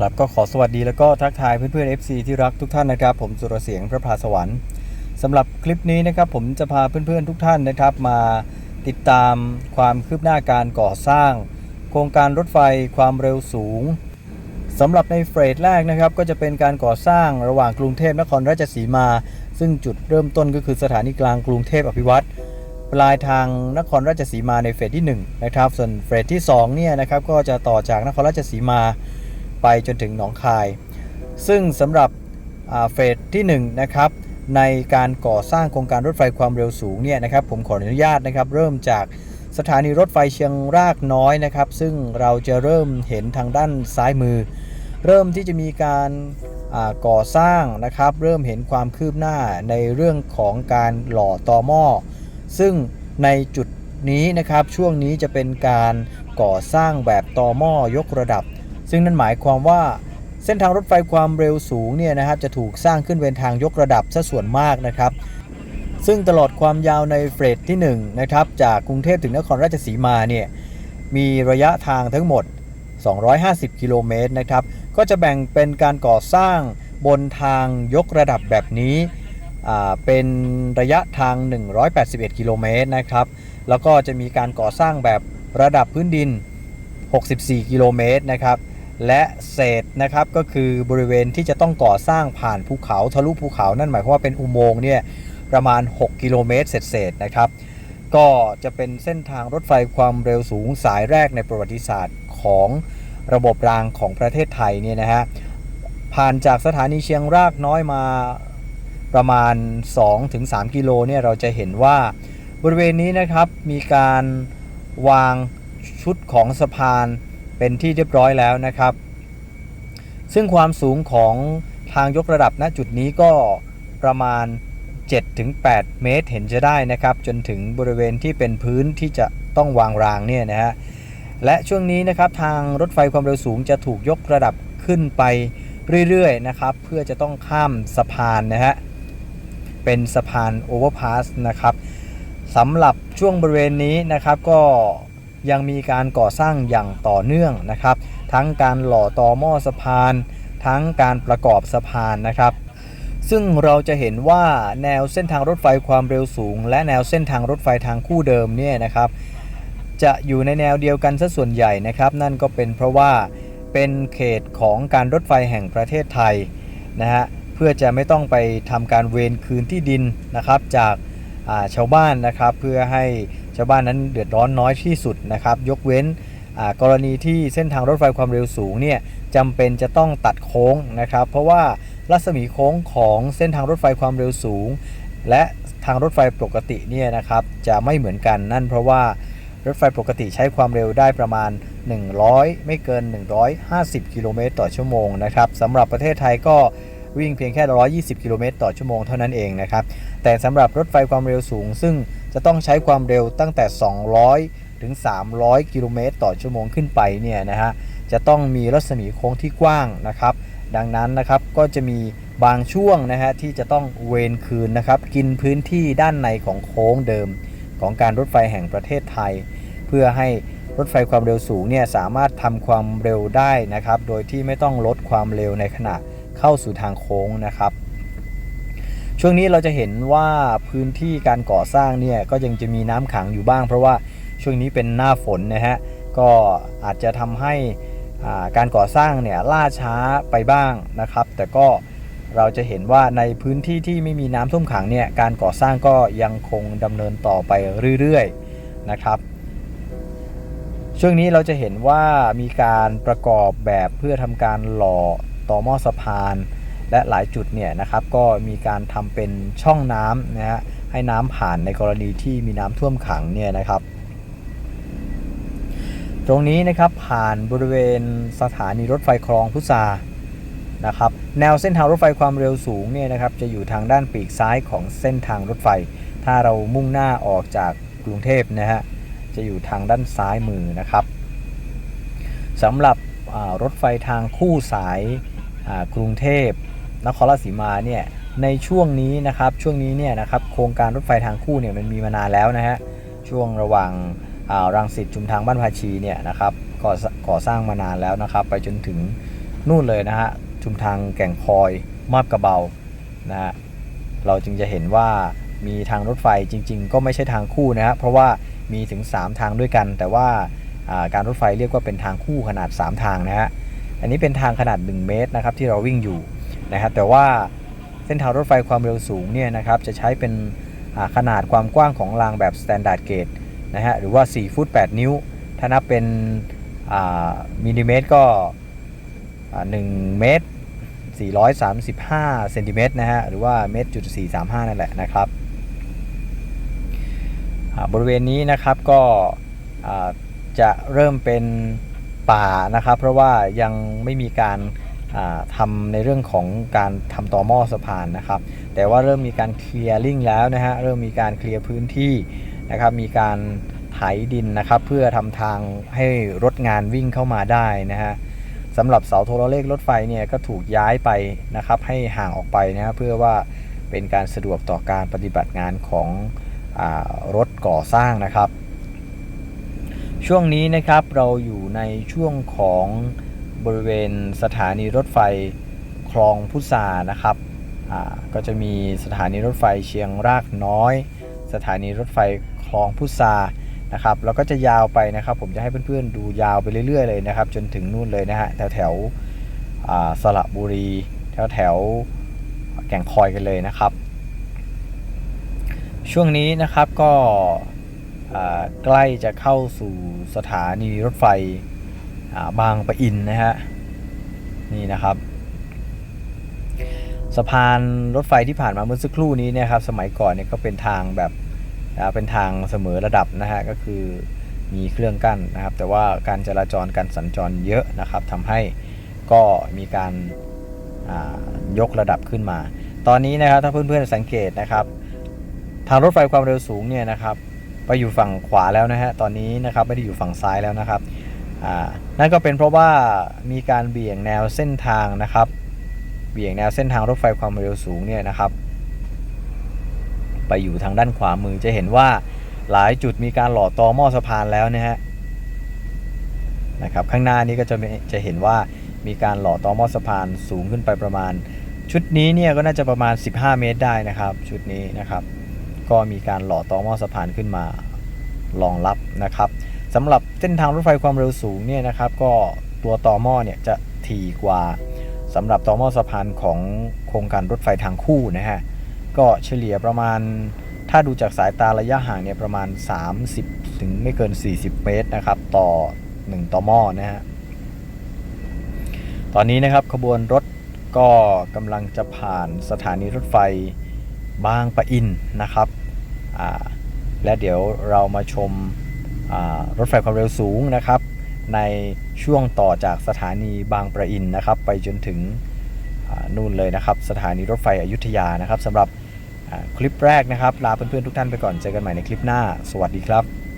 ครับก็ขอสวัสดีแล้วก็ทักทายเพื่อนๆ FC ที่รักทุกท่านนะครับ ผมสุรเสียงพระพาสวรรค์สำหรับคลิปนี้นะครับ ผมจะพาเพื่อนๆทุกท่านนะครับ มาติดตามความคืบหน้าการก่อสร้าง โครงการรถไฟความเร็วสูงสำหรับในเฟสแรกนะครับ ก็จะเป็นการก่อสร้างระหว่างกรุงเทพนครราชสีมา ซึ่งจุดเริ่มต้นก็คือสถานีกลางกรุงเทพอภิวัตรปลายทางนครราชสีมาในเฟสที่1นะครับส่วนเฟสที่2เนี่ยนะครับก็จะต่อจากนครราชสีมา ไปจนถึงหนองคาย ซึ่งสำหรับเฟสที่1นะครับในการก่อสร้างโครงการรถไฟความเร็วสูงเนี่ยนะครับผมขออนุญาตนะครับเริ่มจากสถานีรถไฟเชียงรากน้อยนะครับ ซึ่งเราจะเริ่มเห็นทางด้านซ้ายมือ เริ่มที่จะมีการก่อสร้างนะครับ เริ่มเห็นความคืบหน้าในเรื่องของการหล่อต่อหม้อ ซึ่งในจุดนี้นะครับช่วงนี้จะเป็นการก่อสร้างแบบต่อหม้อยกระดับ ซึ่งนั่นหมายความว่าเส้นทางรถไฟความเร็วสูงเนี่ยนะครับจะถูกสร้างขึ้นเป็นทางยกระดับซะส่วนมากนะครับ ซึ่งตลอดความยาวในเฟสที่1นะครับจากกรุงเทพถึงนครราชสีมาเนี่ยมีระยะทางทั้งหมด 250 กิโลเมตรนะครับ ก็จะแบ่งเป็นการก่อสร้างบนทางยกระดับแบบนี้เป็นระยะทาง 181 กิโลเมตรนะครับ แล้วก็จะมีการก่อสร้างแบบระดับพื้นดิน 64 กิโลเมตรนะครับ และเศษนะครับก็คือบริเวณที่จะต้องก่อสร้างผ่านภูเขาทะลุภูเขานั่นหมายความว่าเป็นอุโมงค์เนี่ยประมาณ 6 กิโลเมตรเศษๆนะครับ ก็จะเป็นเส้นทางรถไฟความเร็วสูงสายแรกในประวัติศาสตร์ของระบบรางของประเทศไทยเนี่ยนะฮะผ่านจากสถานีเชียงรากน้อยมาประมาณ 2-3 กิโลเนี่ยเราจะเห็นว่าบริเวณนี้นะครับมีการวางชุดของสะพาน เป็นที่เรียบร้อยแล้วนะครับ ซึ่งความสูงของทางยกระดับณจุดนี้ก็ประมาณ 7-8 เมตรเห็นจะได้นะครับ จนถึงบริเวณที่เป็นพื้นที่จะต้องวางรางเนี่ยนะฮะและช่วงนี้นะครับทางรถไฟความเร็วสูงจะถูกยกระดับขึ้นไปเรื่อยๆนะครับ เพื่อจะต้องข้ามสะพานนะฮะเป็นสะพานโอเวอร์พาสนะครับสำหรับช่วงบริเวณนี้นะครับก็ ยังมีการก่อสร้างอย่างต่อเนื่องนะครับ ทั้งการหล่อต่อหม้อสะพาน ทั้งการประกอบสะพานนะครับซึ่งเราจะเห็นว่าแนวเส้นทางรถไฟความเร็วสูง และแนวเส้นทางรถไฟทางคู่เดิมเนี่ยนะครับ จะอยู่ในแนวเดียวกันซะส่วนใหญ่นะครับ นั่นก็เป็นเพราะว่าเป็นเขตของการรถไฟแห่งประเทศไทยนะฮะเพื่อจะไม่ต้องไปทำการเวรคืนที่ดินนะครับ จากาชาวบ้านนะครับ เพื่อให้าวบ้านนั้นเดือดร้อนน้อยที่สุดนะครับ ยกเว้นกรณีที่เส้นทางรถไฟความเร็วสูงเนี่ยจำเป็นจะต้องตัดโค้งนะครับ เพราะว่ารัศมีโค้งของเส้นทางรถไฟความเร็วสูง และทางรถไฟปกติเนี่ยนะครับจะไม่เหมือนกันนั่นเพราะว่ารถไฟปกติใช้ความเร็วได้ประมาณ 100 ไม่เกิน 150 กิโลเมตรต่อชั่วโมงนะครับสำหรับประเทศไทยก็วิ่งเพียงแค่ 120 กิโลเมตรต่อชั่วโมงเท่านั้นเองนะครับ แต่สำหรับรถไฟความเร็วสูงซึ่ง จะต้องใช้ความเร็วตั้งแต่ 200 ถึง 300 กิโลเมตรต่อชั่วโมงขึ้นไปเนี่ยนะฮะจะต้องมีรัศมีโค้งที่กว้างนะครับ ดังนั้นนะครับก็จะมีบางช่วงนะฮะที่จะต้องเวนคืนนะครับ กินพื้นที่ด้านในของโค้งเดิม ของการรถไฟแห่งประเทศไทย เพื่อให้รถไฟความเร็วสูงเนี่ยสามารถทำความเร็วได้นะครับ โดยที่ไม่ต้องลดความเร็วในขณะเข้าสู่ทางโค้งนะครับ ช่วงนี้เราจะเห็นว่าพื้นที่การก่อสร้างเนี่ยก็ยังจะมีน้ำขังอยู่บ้าง เพราะว่าช่วงนี้เป็นหน้าฝนนะฮะก็อาจจะทำให้อ่าการก่อสร้างเนี่ยล่าช้าไปบ้างนะครับ แต่ก็เราจะเห็นว่าในพื้นที่ที่ไม่มีน้ำท่วมขังเนี่ยการก่อสร้างก็ยังคงดำเนินต่อไปเรื่อยๆนะครับ ช่วงนี้เราจะเห็นว่ามีการประกอบแบบเพื่อทำการหล่อต่อหม้อสะพาน และหลายจุดเนี่ยนะครับก็มีการทำเป็นช่องน้ำนะฮะให้น้ำผ่านในกรณีที่มีน้ำท่วมขังเนี่ยนะครับ ตรงนี้นะครับผ่านบริเวณสถานีรถไฟคลองพุทรานะครับแนวเส้นทางรถไฟความเร็วสูงเนี่ยนะครับจะอยู่ทางด้านปีกซ้ายของเส้นทางรถไฟ ถ้าเรามุ่งหน้าออกจากกรุงเทพนะฮะจะอยู่ทางด้านซ้ายมือนะครับสำหรับรถไฟทางคู่สายกรุงเทพ นครราชสีมาเนี่ยในช่วงนี้นะครับช่วงนี้เนี่ยนะครับโครงการรถไฟทางคู่เนี่ยมันมีมานานแล้วนะฮะช่วงระหว่างารังสิตชุมทางบ้านภาชีเนี่ยนะครับก่อก่อสร้างมานานแล้วนะครับ ไปจนถึงนู่นเลยนะฮะชุมทางแก่งคอยมาบกระเบานะฮะเราจึงจะเห็นว่ามีทางรถไฟจริง ๆ ก็ไม่ใช่ทางคู่นะฮะเพราะว่ามีถึง 3 ทางด้วยกัน แต่ว่าอ่าการรถไฟเรียกว่าเป็นทางคู่ขนาด 3 ทางนะฮะอันนี้เป็นทางขนาด 1 เมตรนะครับที่เราวิ่งอยู่ นะครับแต่ว่าเส้นทางรถไฟความเร็วสูงเนี่ยนะครับจะใช้เป็นขนาดความกว้างของรางแบบ standard gauge นะฮะหรือว่า 4 ฟุต 8 นิ้ว ถ้านับเป็นมิลลิเมตรก็อ่า1เมตร435เซนติเมตรนะฮะหรือว่าเมตรจุด435 นั่นแหละนะครับบริเวณนี้นะครับก็จะเริ่มเป็นป่านะครับ เพราะว่ายังไม่มีการ อ่าทำในเรื่องของการทำต่อหม้อสะพานนะครับ แต่ว่าเริ่มมีการเคลียร์ลิงแล้วนะฮะเริ่มมีการเคลียร์พื้นที่นะครับมีการไถดินนะครับเพื่อทำทางให้รถงานวิ่งเข้ามาได้นะฮะสำหรับเสาโทรเลขรถไฟเนี่ยก็ถูกย้ายไปนะครับให้ห่างออกไปนะเพื่อว่าเป็นการสะดวกต่อการปฏิบัติงานของอรถก่อสร้างนะครับ ช่วงนี้นะครับเราอยู่ในช่วงของ บริเวณสถานีรถไฟคลองพุทรานะครับอ่าก็จะมีสถานีรถไฟเชียงรากน้อย สถานีรถไฟคลองพุทรานะครับแล้วก็จะยาวไปนะครับ ผมจะให้เพื่อนๆดูยาวไปเรื่อยๆเลยนะครับ จนถึงนู่นเลยนะฮะแถวแถวๆอ่าสระบุรี แถวแถวๆแก่งคอยกันเลยนะครับ ช่วงนี้นะครับก็อ่าใกล้จะเข้าสู่สถานีรถไฟ บางปะอินนะฮะนี่นะครับ สะพานรถไฟที่ผ่านมาเมื่อสักครู่นี้นี่ยครับ สมัยก่อนเนี่ยก็เป็นทางแบบเป็นทางเสมอระดับนะฮะก็คือมีเครื่องกั้นนะครับ แต่ว่าการจราจรการสัญจรเยอะนะครับทำให้ก็มีการายกระดับขึ้นมา ตอนนี้นะครับถ้าเพื่อนๆสังเกตนะครับ ทางรถไฟความเร็วสูงเนี่ยนะครับ ไปอยู่ฝั่งขวาแล้วนะฮะตอนนี้นะครับไม่ได้อยู่ฝั่งซ้ายแล้วนะครับ นั่นก็เป็นเพราะว่ามีการเบี่ยงแนวเส้นทางนะครับ เบี่ยงแนวเส้นทางรถไฟความเร็วสูงเนี่ยนะครับ ไปอยู่ทางด้านขวามือจะเห็นว่าหลายจุดมีการหล่อตอหม้อสะพานแล้วนะฮะนะครับข้างหน้านี้ก็จะจะเห็นว่ามีการหล่อตอหม้อสะพานสูงขึ้นไปประมาณ ชุดนี้เนี่ยก็น่าจะประมาณ 15 เมตรได้นะครับ ชุดนี้นะครับ ก็มีการหล่อตอหม้อสะพานขึ้นมารองรับนะครับ สำหรับเส้นทางรถไฟความเร็วสูงเนี่ยนะครับ ก็ตัวต่อหม้อเนี่ยจะถี่กว่าสำหรับต่อหม้อสะพานของโครงการรถไฟทางคู่นะฮะก็เฉลี่ยประมาณ ถ้าดูจากสายตาระยะห่างเนี่ยประมาณ 30 ถึงไม่เกิน 40 เมตรนะครับ ต่อ 1 ต่อหม้อนะฮะตอนนี้นะครับขบวนรถก็กำลังจะผ่านสถานีรถไฟบางปะอินนะครับ และเดี๋ยวเรามาชม รถไฟความเร็วสูงนะครับในช่วงต่อจากสถานีบางประอินนะครับ ไปจนถึงนู่นเลยนะครับ สถานีรถไฟอยุธยานะครับสำหรับคลิปแรกนะครับ ลาเพื่อนๆทุกท่านไปก่อนเจอกันใหม่ในคลิปหน้า สวัสดีครับ